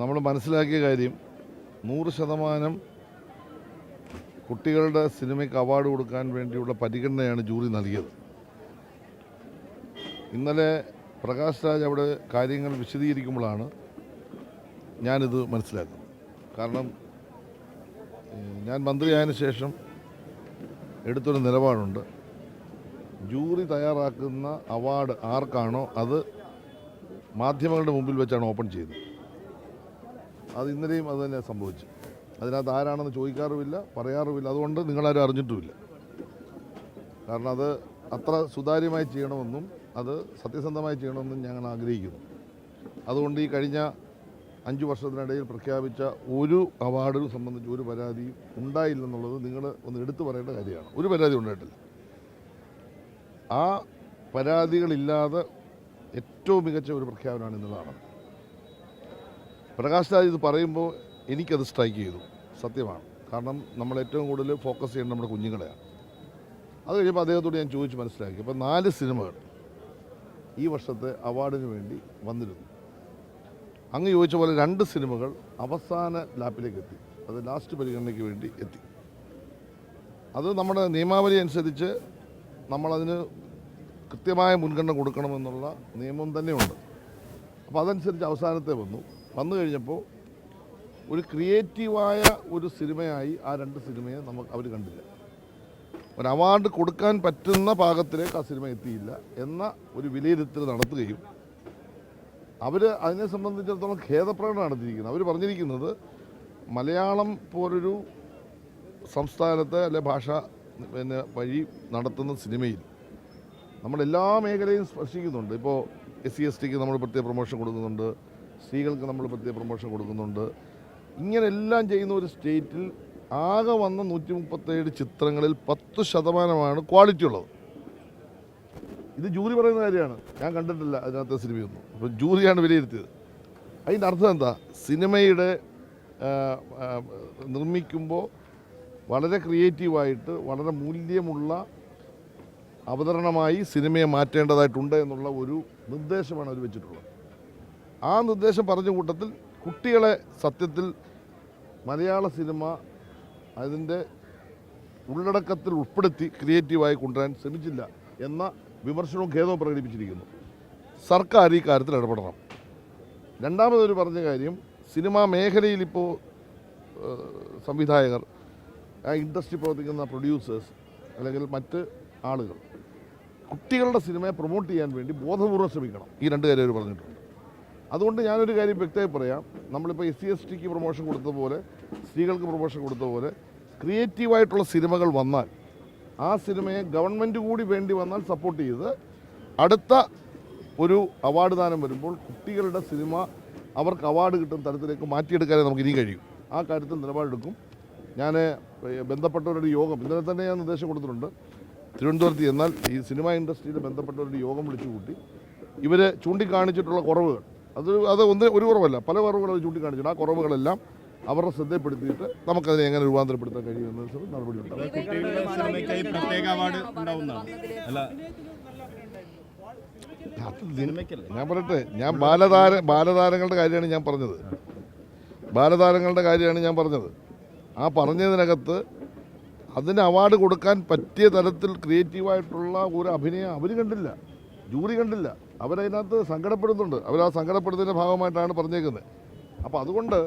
നമ്മൾ മനസ്സിലാക്കിയ കാര്യം നൂറ് ശതമാനം കുട്ടികളുടെ സിനിമയ്ക്ക് അവാർഡ് കൊടുക്കാൻ വേണ്ടിയുള്ള പരിഗണനയാണ് ജൂറി നൽകിയത്. ഇന്നലെ പ്രകാശ് രാജ് അവിടെ കാര്യങ്ങൾ വിശദീകരിക്കുമ്പോഴാണ് ഞാനിത് മനസ്സിലാക്കുന്നത്. കാരണം ഞാൻ മന്ത്രിയായതിനു ശേഷം എടുത്തൊരു നിലപാടുണ്ട്. ജൂറി തയ്യാറാക്കുന്ന അവാർഡ് ആർക്കാണോ അത് മാധ്യമങ്ങളുടെ മുമ്പിൽ വെച്ചാണ് ഓപ്പൺ ചെയ്യുന്നത്. അത് ഇന്നലെയും അത് തന്നെ സംഭവിച്ചു. അതിനകത്ത് ആരാണെന്ന് ചോദിക്കാറുമില്ല പറയാറുമില്ല. അതുകൊണ്ട് നിങ്ങളാരും അറിഞ്ഞിട്ടുമില്ല. കാരണം അത് അത്ര സുതാര്യമായി ചെയ്യണമെന്നും അത് സത്യസന്ധമായി ചെയ്യണമെന്നും ഞങ്ങൾ ആഗ്രഹിക്കുന്നു. അതുകൊണ്ട് ഈ കഴിഞ്ഞ അഞ്ച് വർഷത്തിനിടയിൽ പ്രഖ്യാപിച്ച ഒരു അവാർഡിനെ സംബന്ധിച്ച് ഒരു പരാതിയും ഉണ്ടായില്ലെന്നുള്ളത് നിങ്ങൾ ഒന്ന് എടുത്തു പറയേണ്ട കാര്യമാണ്. ഒരു പരാതി ഉണ്ടായിട്ടില്ല. ആ പരാതികളില്ലാതെ ഏറ്റവും മികച്ച ഒരു പ്രഖ്യാപനമാണ് ഇന്ന് പ്രകാശ് രാജ് ഇത് പറയുമ്പോൾ എനിക്കത് സ്ട്രൈക്ക് ചെയ്തു. സത്യമാണ്. കാരണം നമ്മൾ ഏറ്റവും കൂടുതൽ ഫോക്കസ് ചെയ്യേണ്ടത് നമ്മുടെ കുഞ്ഞുങ്ങളെയാണ്. അത് കഴിയുമ്പോൾ അദ്ദേഹത്തോട് ഞാൻ ചോദിച്ച് മനസ്സിലാക്കി. അപ്പോൾ നാല് സിനിമകൾ ഈ വർഷത്തെ അവാർഡിന് വേണ്ടി വന്നിരുന്നു. അങ്ങ് ചോദിച്ച പോലെ രണ്ട് സിനിമകൾ അവസാന ലാപ്പിലേക്ക് എത്തി. അത് ലാസ്റ്റ് പരിഗണനയ്ക്ക് വേണ്ടി എത്തി. അത് നമ്മുടെ നിയമാവലി അനുസരിച്ച് നമ്മളതിന് കൃത്യമായ മുൻഗണന കൊടുക്കണമെന്നുള്ള നിയമം തന്നെയുണ്ട്. അപ്പോൾ അതനുസരിച്ച് അവസാനത്തെ വന്നു. വന്നു കഴിഞ്ഞപ്പോൾ ഒരു ക്രിയേറ്റീവായ ഒരു സിനിമയായി ആ രണ്ട് സിനിമയെ നമുക്ക് അവർ കണ്ടില്ല. ഒരു അവാർഡ് കൊടുക്കാൻ പറ്റുന്ന പാകത്തിലേക്ക് ആ സിനിമ എത്തിയില്ല എന്ന ഒരു വിലയിരുത്തൽ നടത്തുകയും അവർ അതിനെ സംബന്ധിച്ചിടത്തോളം ഖേദപ്രകടനം നടത്തിയിരിക്കുന്നത് അവർ പറഞ്ഞിരിക്കുന്നത് മലയാളം പോലൊരു സംസ്ഥാനത്തെ അല്ലെ ഭാഷ പിന്നെ വഴി നടത്തുന്ന സിനിമയിൽ നമ്മളെല്ലാ മേഖലയും സ്പർശിക്കുന്നുണ്ട്. ഇപ്പോൾ എസ് സി എസ് ടിക്ക് നമ്മൾ പ്രത്യേക പ്രൊമോഷൻ കൊടുക്കുന്നുണ്ട്. സ്ത്രീകൾക്ക് നമ്മൾ പ്രത്യേക പ്രൊമോഷൻ കൊടുക്കുന്നുണ്ട്. ഇങ്ങനെ എല്ലാം ചെയ്യുന്ന ഒരു സ്റ്റേറ്റിൽ ആകെ വന്ന നൂറ്റി മുപ്പത്തേഴ് ചിത്രങ്ങളിൽ പത്ത് ശതമാനമാണ് ക്വാളിറ്റി ഉള്ളത്. ഇത് ജൂറി പറയുന്ന കാര്യമാണ്. ഞാൻ കണ്ടിട്ടില്ല അതിനകത്തെ സിനിമയൊന്നും അപ്പോൾ ജൂറിയാണ് വിലയിരുത്തിയത്. അതിന്റെ അർത്ഥം എന്താ? സിനിമയുടെ നിർമ്മിക്കുമ്പോൾ വളരെ ക്രിയേറ്റീവായിട്ട് വളരെ മൂല്യമുള്ള അവതരണമായി സിനിമയെ മാറ്റേണ്ടതായിട്ടുണ്ട് എന്നുള്ള ഒരു നിർദ്ദേശമാണ് അവർ വെച്ചിട്ടുള്ളത്. ആ നിർദ്ദേശം പറഞ്ഞ കൂട്ടത്തിൽ കുട്ടികളെ സത്യത്തിൽ മലയാള സിനിമ അതിന്റെ ഉള്ളടക്കത്തിൽ ഉൾപ്പെടുത്തി ക്രിയേറ്റീവായി കൊണ്ടുവരാൻ ശ്രമിച്ചില്ല എന്ന വിമർശനവും ഖേദവും പ്രകടിപ്പിച്ചിരിക്കുന്നു. സർക്കാർ ഈ കാര്യത്തിൽ ഇടപെടണം. രണ്ടാമതൊരു പറഞ്ഞ കാര്യം സിനിമാ മേഖലയിൽ ഇപ്പോൾ സംവിധായകർ ആ ഇൻഡസ്ട്രി പ്രവർത്തിക്കുന്ന പ്രൊഡ്യൂസേഴ്സ് അല്ലെങ്കിൽ മറ്റ് ആളുകൾ കുട്ടികളുടെ സിനിമയെ പ്രൊമോട്ട് ചെയ്യാൻ വേണ്ടി ബോധപൂർവം ശ്രമിക്കണം. ഈ രണ്ട് കാര്യം അവർ പറഞ്ഞിട്ടുണ്ട്. അതുകൊണ്ട് ഞാനൊരു കാര്യം വ്യക്തമായി പറയാം. നമ്മളിപ്പോൾ എസ് സി എസ് ടിക്ക് പ്രൊമോഷൻ കൊടുത്ത പോലെ സ്ത്രീകൾക്ക് പ്രൊമോഷൻ കൊടുത്ത പോലെ ക്രിയേറ്റീവായിട്ടുള്ള സിനിമകൾ വന്നാൽ ആ സിനിമയെ ഗവൺമെന്റ് കൂടി വേണ്ടി വന്നാൽ സപ്പോർട്ട് ചെയ്ത് അടുത്ത ഒരു അവാർഡ് ദാനം വരുമ്പോൾ കുട്ടികളുടെ സിനിമ അവർക്ക് അവാർഡ് കിട്ടുന്ന തരത്തിലേക്ക് മാറ്റിയെടുക്കാനേ നമുക്ക് ഇനിയും കഴിയും. ആ കാര്യത്തിൽ നിലപാടെടുക്കും. ഞാൻ ബന്ധപ്പെട്ടവരുടെ യോഗം ഇന്നലെ തന്നെ ഞാൻ നിർദ്ദേശം കൊടുത്തിട്ടുണ്ട്. തിരുവനന്തപുരത്ത് എന്നാൽ ഈ സിനിമ ഇൻഡസ്ട്രിയിൽ ബന്ധപ്പെട്ടവരുടെ യോഗം വിളിച്ചു കൂട്ടി ഇവർ ചൂണ്ടിക്കാണിച്ചിട്ടുള്ള കുറവുകൾ അത് അത് ഒന്ന് ഒരു കുറവല്ല. പല കുറവുകൾ അവർ ചൂണ്ടിക്കാണിച്ചിട്ട് ആ കുറവുകളെല്ലാം അവരുടെ ശ്രദ്ധപ്പെടുത്തിയിട്ട് നമുക്കതിനെ എങ്ങനെ രൂപാന്തരപ്പെടുത്താൻ കഴിയുമെന്ന് നടപടി ഉണ്ടാവും. കുട്ടികളുടെ പ്രത്യേക അവാർഡ് ഉണ്ടാവുന്നതാണ്. അല്ല. സിനിമയ്ക്കല്ലേ ഞാൻ പറയട്ടെ ഞാൻ ബാലതാര ബാലതാരങ്ങളുടെ കാര്യമാണ് ഞാൻ പറഞ്ഞത്. ബാലതാരങ്ങളുടെ കാര്യമാണ് ഞാൻ പറഞ്ഞത്. ആ പറഞ്ഞതിനകത്ത് അതിന് അവാർഡ് കൊടുക്കാൻ പറ്റിയ തരത്തിൽ ക്രിയേറ്റീവായിട്ടുള്ള ഒരു അഭിനയം അവർ കണ്ടില്ല. ജൂറി കണ്ടില്ല. അവരതിനകത്ത് സങ്കടപ്പെടുന്നുണ്ട്. അവർ ആ സങ്കടപ്പെടുന്നതിന്റെ ഭാഗമായിട്ടാണ് പറഞ്ഞേക്കുന്നത്. അപ്പോൾ അതുകൊണ്ട്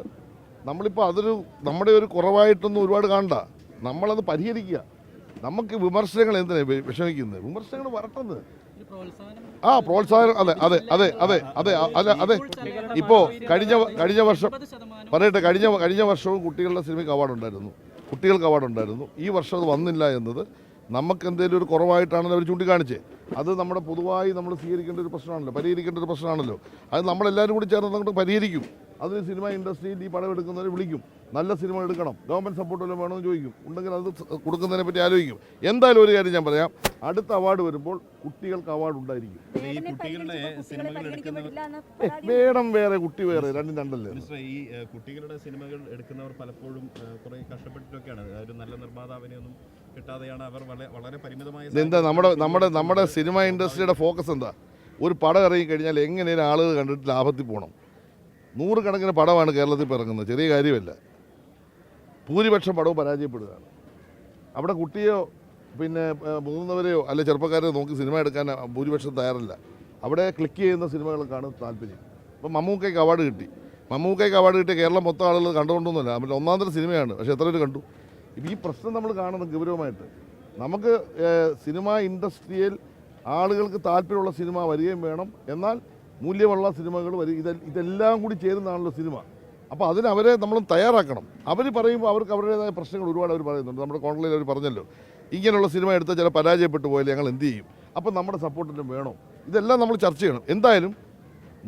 നമ്മളിപ്പോൾ അതൊരു നമ്മുടെ ഒരു കുറവായിട്ടൊന്നും ഒരുപാട് കാണണ്ട. നമ്മളത് പരിഹരിക്കുക. നമുക്ക് വിമർശനങ്ങൾ എന്തിനാണ് വിഷമിക്കുന്നത്? വിമർശനങ്ങൾ വരട്ടെന്ന് ആ പ്രോത്സാഹനം അതെ അതെ അതെ അതെ അതെ അതെ അതെ. ഇപ്പോൾ കഴിഞ്ഞ കഴിഞ്ഞ വർഷം പറയട്ടെ കഴിഞ്ഞ കഴിഞ്ഞ വർഷവും കുട്ടികളുടെ സിനിമയ്ക്ക് അവാർഡ് ഉണ്ടായിരുന്നു കുട്ടികൾക്ക് അവാർഡ് ഉണ്ടായിരുന്നു ഈ വർഷം അത് വന്നില്ല എന്നത് നമുക്ക് എന്തെങ്കിലും ഒരു കുറവായിട്ടാണല്ലോ അവർ ചൂണ്ടിക്കാണിച്ചേ. അത് നമ്മുടെ പൊതുവായി നമ്മൾ സ്വീകരിക്കേണ്ട ഒരു പ്രശ്നമാണല്ലോ പരിഹരിക്കേണ്ട ഒരു പ്രശ്നമാണല്ലോ. അത് നമ്മളെല്ലാവരും കൂടി ചേർന്ന് അങ്ങോട്ട് പരിഹരിക്കും. അത് സിനിമ ഇൻഡസ്ട്രിയിൽ ഈ പടം എടുക്കുന്നവരെ വിളിക്കും. നല്ല സിനിമ എടുക്കണം. ഗവൺമെന്റ് സപ്പോർട്ട് വല്ലതും വേണമെന്ന് ചോദിക്കും. ഉണ്ടെങ്കിൽ അത് കൊടുക്കുന്നതിനെ പറ്റി ആലോചിക്കും. എന്തായാലും ഒരു കാര്യം ഞാൻ പറയാം. അടുത്ത അവാർഡ് വരുമ്പോൾ കുട്ടികൾക്ക് അവാർഡ് ഉണ്ടായിരിക്കും. വേണം വേറെ കുട്ടി വേറെ രണ്ടും രണ്ടല്ലേ? ഈ കുട്ടികളുടെ സിനിമകൾ എടുക്കുന്നവർ പലപ്പോഴും കുറെ കഷ്ടപ്പെട്ടിട്ടൊക്കെയാണ്. ഒരു നല്ല നിർമ്മാതാവിനെ ഒന്നും കിട്ടാതെയാണ് അവർ വളരെ വളരെ പരിമിതമായ എന്താ നമ്മുടെ നമ്മുടെ നമ്മുടെ സിനിമ ഇൻഡസ്ട്രിയുടെ ഫോക്കസ് എന്താ? ഒരു പടം ഇറങ്ങി കഴിഞ്ഞാൽ എങ്ങനെയും ആളുകൾ കണ്ടിട്ട് ലാഭത്തിൽ പോകണം നൂറുകണക്കിന് പടമാണ് കേരളത്തിൽ ഇറങ്ങുന്നത്. ചെറിയ കാര്യമല്ല. ഭൂരിപക്ഷം പടവും പരാജയപ്പെടുകയാണ്. അവിടെ കുട്ടിയോ പിന്നെ മുതിർന്നവരെയോ അല്ലെ ചെറുപ്പക്കാരെയോ നോക്കി സിനിമ എടുക്കാൻ ഭൂരിപക്ഷം തയ്യാറല്ല. അവിടെ ക്ലിക്ക് ചെയ്യുന്ന സിനിമകൾക്കാണ് താല്പര്യം. ഇപ്പം മമ്മൂക്കയ്ക്ക് അവാർഡ് കിട്ടി. മമ്മൂക്കയ്ക്ക് അവാർഡ് കിട്ടിയ കേരളം മൊത്തം ആളുകൾ കണ്ടുകൊണ്ടൊന്നുമില്ല. അവരുടെ ഒന്നാം തരം സിനിമയാണ്. പക്ഷേ എത്ര പേര് കണ്ടു? ഈ പ്രശ്നം നമ്മൾ കാണുന്നത് ഗൗരവമായിട്ട്. നമുക്ക് സിനിമ ഇൻഡസ്ട്രിയിൽ ആളുകൾക്ക് താല്പര്യമുള്ള സിനിമ വരികയും വേണം. എന്നാൽ മൂല്യമുള്ള സിനിമകൾ വരും ഇത് ഇതെല്ലാം കൂടി ചേരുന്നതാണല്ലോ സിനിമ. അപ്പോൾ അതിന് അവരെ നമ്മൾ തയ്യാറാക്കണം. അവർ പറയുമ്പോൾ അവർക്ക് അവരുടേതായ പ്രശ്നങ്ങൾ ഒരുപാട് അവർ പറയുന്നുണ്ട്. നമ്മുടെ കോൺഗ്രസിൽ അവർ പറഞ്ഞല്ലോ ഇങ്ങനെയുള്ള സിനിമ എടുത്താൽ ചില പരാജയപ്പെട്ടു പോയാൽ ഞങ്ങൾ എന്ത് ചെയ്യും? അപ്പം നമ്മുടെ സപ്പോർട്ടിനും വേണോ. ഇതെല്ലാം നമ്മൾ ചർച്ച ചെയ്യണം. എന്തായാലും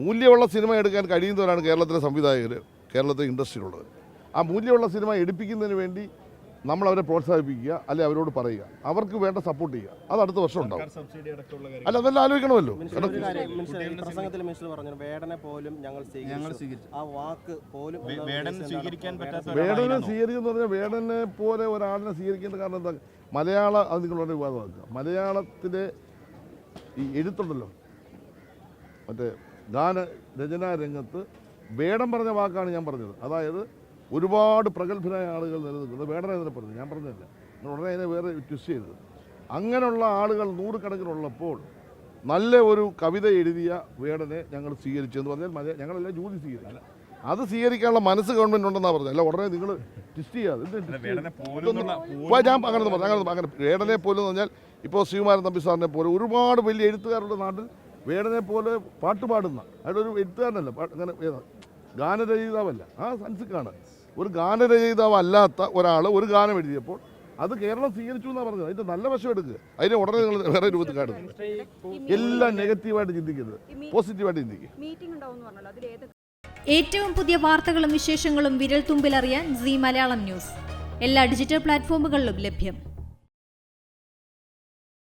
മൂല്യമുള്ള സിനിമ എടുക്കാൻ കഴിയുന്നവരാണ് കേരളത്തിലെ സംവിധായകർ കേരളത്തിലെ ഇൻഡസ്ട്രിയിലുള്ളത്. ആ മൂല്യമുള്ള സിനിമ എടുപ്പിക്കുന്നതിന് വേണ്ടി നമ്മൾ അവരെ പ്രോത്സാഹിപ്പിക്കുക അല്ലെ അവരോട് പറയുക. അവർക്ക് വേണ്ട സപ്പോർട്ട് ചെയ്യുക. അത് അടുത്ത വർഷം ഉണ്ടാവും. സർക്കാർ സബ്സിഡി അടക്കമുള്ള കാര്യം. അല്ല അതെല്ലാം ആലോചിക്കണമല്ലോ. പ്രസംഗത്തിൽ മിനിസ്റ്റർ പറഞ്ഞു വേടനെ പോലും ഞങ്ങൾ സ്വീകരിച്ചു. ആ വാക്ക് പോലും വേടനെ? സ്വീകരിക്കുന്ന പറഞ്ഞാൽ വേടനെ പോലെ ഒരാളിനെ സ്വീകരിക്കേണ്ട കാരണം എന്താ? മലയാള അത് നിങ്ങൾ വളരെ വിവാദമാക്കുക. മലയാളത്തിലെ ഈ എഴുത്തുണ്ടല്ലോ. മറ്റേ ഗാന രചനാ രംഗത്ത് വേടം പറഞ്ഞ വാക്കാണ് ഞാൻ പറഞ്ഞത്. അതായത് ഒരുപാട് പ്രഗത്ഭരായ ആളുകൾ നിലനിൽക്കുന്നത് വേടനെ പറഞ്ഞു ഞാൻ പറഞ്ഞതല്ല. നിങ്ങൾ ഉടനെ അതിനെ വേറെ ട്വിസ്റ്റ് ചെയ്തത് അങ്ങനെയുള്ള ആളുകൾ നൂറുകണക്കിനുള്ളപ്പോൾ നല്ല ഒരു കവിത എഴുതിയ വേടനെ ഞങ്ങൾ സ്വീകരിച്ചു എന്ന് പറഞ്ഞാൽ മതി. ഞങ്ങളെല്ലാം ജൂതി സ്വീകരിക്കില്ല അത് സ്വീകരിക്കാനുള്ള മനസ്സ് ഗവൺമെന്റ് ഉണ്ടെന്നാണ് പറഞ്ഞത്. അല്ല ഉടനെ നിങ്ങൾ ട്വിസ്റ്റ് ചെയ്യാതെ. ഞാൻ അങ്ങനെ പറഞ്ഞു അങ്ങനെ അങ്ങനെ വേടനെ പോലും എന്ന് പറഞ്ഞാൽ ഇപ്പോൾ ശ്രീകുമാരൻ തമ്പി സാറിനെ പോലെ ഒരുപാട് വലിയ എഴുത്തുകാരുടെ നാട്ടിൽ വേടനെ പോലെ പാട്ട് പാടുന്ന. അതൊരു എഴുത്തുകാരനല്ല. അങ്ങനെ ഗാനരചയിതാവല്ല. ആ സൻസിക്കാണ്. ഒരു ഗാനരചയിതാവ് അല്ലാത്ത ഒരാൾ ഒരു ഗാനം എഴുതിയപ്പോൾ അത് കേരളം സ്വീകരിച്ചു എന്നാണ് പറഞ്ഞത്. അതിന്റെ നല്ല വശം എടുക്കുക അതിനെ ഉടനെ നിങ്ങൾ വേറെ രൂപത്തിൽ കാണുന്നത് എല്ലാം നെഗറ്റീവായിട്ട് ചിന്തിക്കരുത്. പോസിറ്റീവായിട്ട് ചിന്തിക്കുക ഏറ്റവും പുതിയ വാർത്തകളും വിശേഷങ്ങളും വിരൽ സി മലയാളം ന്യൂസ്. എല്ലാ ഡിജിറ്റൽ പ്ലാറ്റ്ഫോമുകളിലും ലഭ്യം.